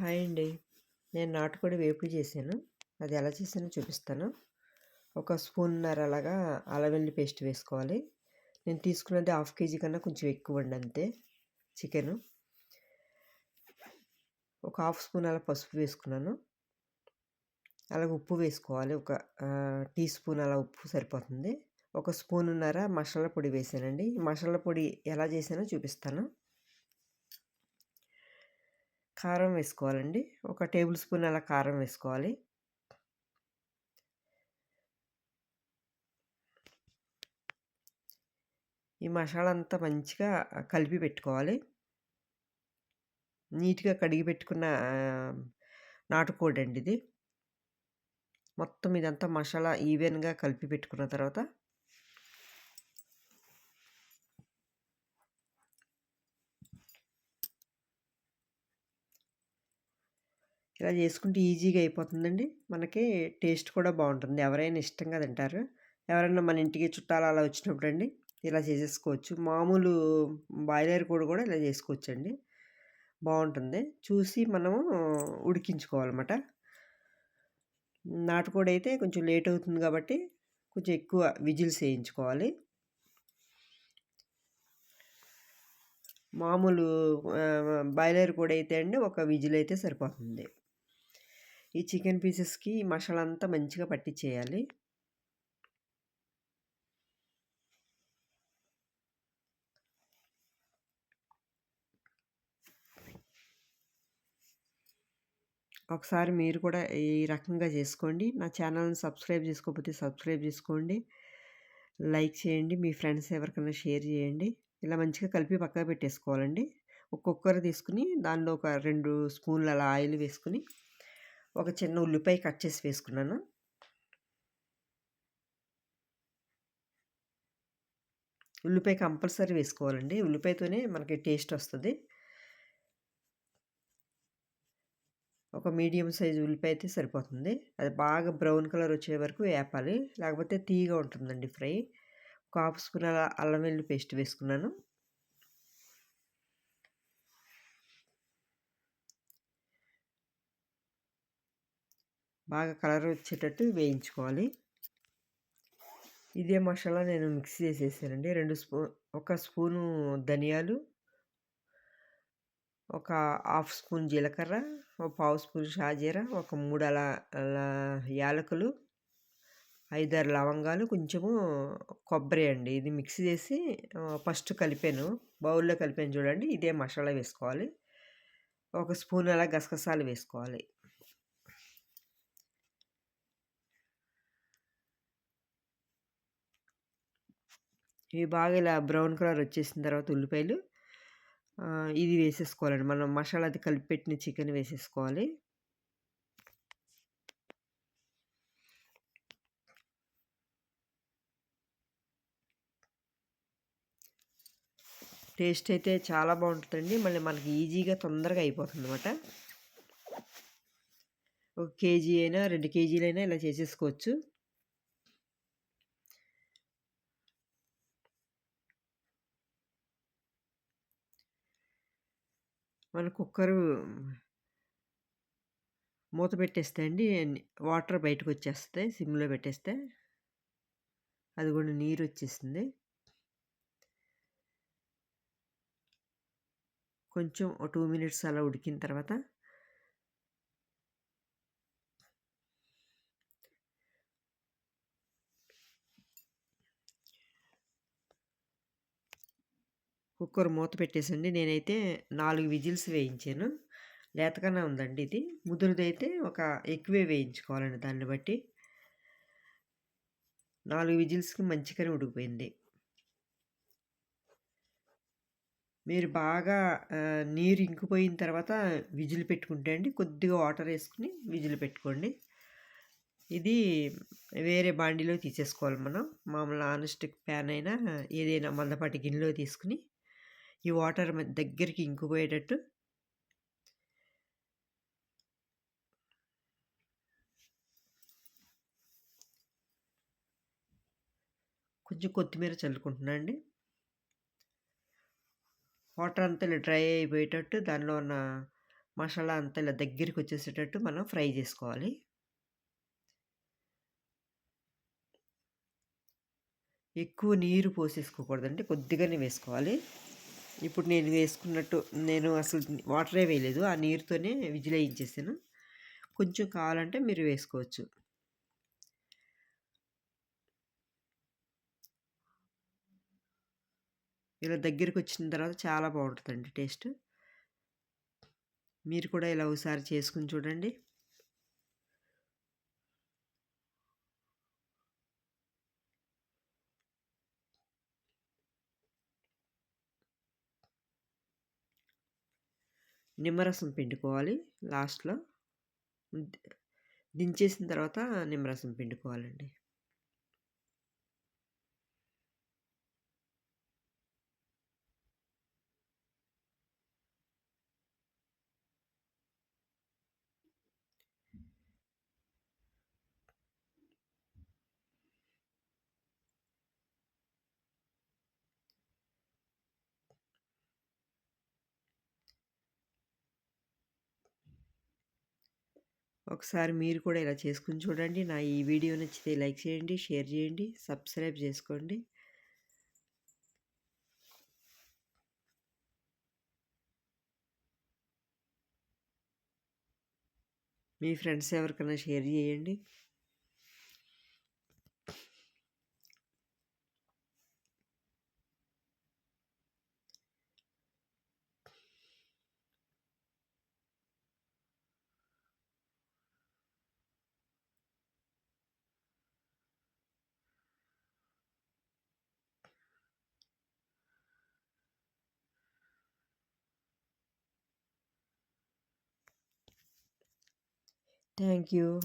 Hi అండి. నేను నాటుకోడి వేపుడు చేశాను. అది ఎలా చేశానో చూపిస్తాను. ఒక స్పూన్నర అలాగా అలవెల్లి పేస్ట్ వేసుకోవాలి. నేను తీసుకున్నది హాఫ్ కేజీ కన్నా కొంచెం ఎక్కువండి అంతే చికెను. ఒక హాఫ్ స్పూన్ అలా పసుపు వేసుకున్నాను. అలాగే ఉప్పు వేసుకోవాలి. ఒక టీ స్పూన్ అలా ఉప్పు సరిపోతుంది. ఒక స్పూన్ ఉన్నారా మసాలా పొడి వేసానండి. మసాలా పొడి ఎలా చేసానో చూపిస్తాను. కారం వేసుకోవాలండి. ఒక టేబుల్ స్పూన్ అలా కారం వేసుకోవాలి. ఈ మసాలా అంతా మంచిగా కలిపి పెట్టుకోవాలి. నీట్‌గా కడిగి పెట్టుకున్న నాటుకోడి అండి ఇది. మొత్తం ఇదంతా మసాలా ఈవెన్‌గా కలిపి పెట్టుకున్న తర్వాత ఇలా చేసుకుంటే ఈజీగా అయిపోతుందండి. మనకి టేస్ట్ కూడా బాగుంటుంది ఎవరైనా ఇష్టంగా తింటారు. ఎవరైనా మన ఇంటికి చుట్టాలు అలా వచ్చినప్పుడు అండి ఇలా చేసేసుకోవచ్చు. మామూలు బాయిలర్ కోడి కూడా ఇలా చేసుకోవచ్చండి. బాగుంటుంది చూసి మనము ఉడికించుకోవాలన్నమాట. నాటుకోడి అయితే కొంచెం లేట్ అవుతుంది కాబట్టి కొంచెం ఎక్కువ విజిల్స్ వేయించుకోవాలి. మామూలు బాయిలర్ కూడా అయితే అండి ఒక విజిల్ అయితే సరిపోతుంది. ఈ చికెన్ పీసెస్‌కి మసాలా అంతా మంచిగా పట్టించేయాలి. ఒకసారి మీరు కూడా ఈ రకంగా చేసుకోండి. నా ఛానల్‌ని సబ్స్క్రైబ్ చేసుకోకపోతే సబ్స్క్రైబ్ చేసుకోండి. లైక్ చేయండి. మీ ఫ్రెండ్స్ ఎవరికైనా షేర్ చేయండి. ఇలా మంచిగా కలిపి పక్కన పెట్టేసుకోవాలండి. ఒక కుక్కర్ తీసుకొని దానిలో ఒక రెండు స్పూన్‌ల అలా ఆయిల్ వేసుకొని ఒక చిన్న ఉల్లిపాయ కట్ చేసి వేసుకున్నాను. ఉల్లిపాయ కంపల్సరీ వేసుకోవాలండి. ఉల్లిపాయతోనే మనకి టేస్ట్ వస్తుంది ఒక మీడియం సైజ్ ఉల్లిపాయ అయితే సరిపోతుంది. అది బాగా బ్రౌన్ కలర్ వచ్చే వరకు వేపాలి. లేకపోతే తీగా ఉంటుందండి ఫ్రై. ఒక హాఫ్ స్పూన్ అలా అల్లం వెల్లుల్లి పేస్ట్ వేసుకున్నాను. బాగా కలర్ వచ్చేటట్టు వేయించుకోవాలి. ఇదే మసాలా నేను మిక్స్ చేసేసానండి. రెండు స్పూన్ ఒక స్పూను ధనియాలు, ఒక హాఫ్ స్పూన్ జీలకర్ర, ఒక పావు స్పూన్ షాజీరా, ఒక మూడు అలా అలా యాలకులు, 5, 6 లవంగాలు, కొంచెము కొబ్బరి అండి. ఇది మిక్స్ చేసి ఫస్ట్ కలిపాను. బౌల్‌లో కలిపాను చూడండి. ఇదే మసాలా వేసుకోవాలి. ఒక స్పూన్ అలా గసగసాలు వేసుకోవాలి. ఇవి బాగా ఇలా బ్రౌన్ కలర్ వచ్చేసిన తర్వాత ఉల్లిపాయలు ఇది వేసేసుకోవాలండి. మనం మసాలా అది కలిపి పెట్టిన చికెన్ వేసేసుకోవాలి. టేస్ట్ అయితే చాలా బాగుంటుందండి మళ్ళీ మనకి ఈజీగా తొందరగా అయిపోతుంది అనమాట ఒక కేజీ అయినా, రెండు కేజీలైనా ఇలా చేసేసుకోవచ్చు. మన కుక్కరు మూత పెట్టేస్తే అండి వాటర్ బయటకొచ్చేస్తాయి సిమ్‌లో పెట్టేస్తే. అది కూడా నీరు వచ్చేసింది కొంచెం టూ మినిట్స్ అలా ఉడికిన తర్వాత కుక్కర్ మూత పెట్టేసండి. నేనైతే నాలుగు విజిల్స్ వేయించాను. లేతగానే ఉందండి ఇది. ముదురుదైతే ఒక ఎక్కువే వేయించుకోవాలండి దాన్ని బట్టి. నాలుగు విజిల్స్‌కి మంచిగానే ఉడికిపోయింది. మీరు బాగా నీరు ఇంకిపోయిన తర్వాత విజిల్ పెట్టుకుంటే అండి కొద్దిగా వాటర్ వేసుకుని విజిల్ పెట్టుకోండి. ఇది వేరే బాండీలో తీసేసుకోవాలి మనం. మామూలు నాన్ స్టిక్ ప్యాన్ అయినా ఏదైనా మందపాటి గిన్నెలో తీసుకుని ఈ వాటర్ దగ్గరికి ఇంకిపోయేటట్టు కొంచెం కొత్తిమీర చల్లుకుంటున్నా అండి. వాటర్ అంతా ఇలా డ్రై అయిపోయేటట్టు దానిలో ఉన్న మసాలా అంతా ఇలా దగ్గరికి వచ్చేసేటట్టు మనం ఫ్రై చేసుకోవాలి. ఎక్కువ నీరు పోసేసుకోకూడదండి కొద్దిగానే వేసుకోవాలి. ఇప్పుడు నేను వేసుకున్నట్టు నేను అసలు వాటరే వేయలేదు. ఆ నీరుతోనే విజిలేయించేసాను. కొంచెం కావాలంటే మీరు వేసుకోవచ్చు. ఇలా దగ్గరికి వచ్చిన తర్వాత చాలా బాగుంటుందండి టేస్ట్. మీరు కూడా ఇలా ఒకసారి చేసుకుని చూడండి. నిమ్మరసం పిండుకోవాలి లాస్ట్లో. దించేసిన తర్వాత నిమ్మరసం పిండుకోవాలండి. ఒకసారి మీరు కూడా ఇలా చేసుకుని చూడండి. నా ఈ వీడియో నచ్చితే లైక్ చేయండి షేర్ చేయండి సబ్స్క్రైబ్ చేసుకోండి. మీ ఫ్రెండ్స్ ఎవరికైనా షేర్ చేయండి. Thank you.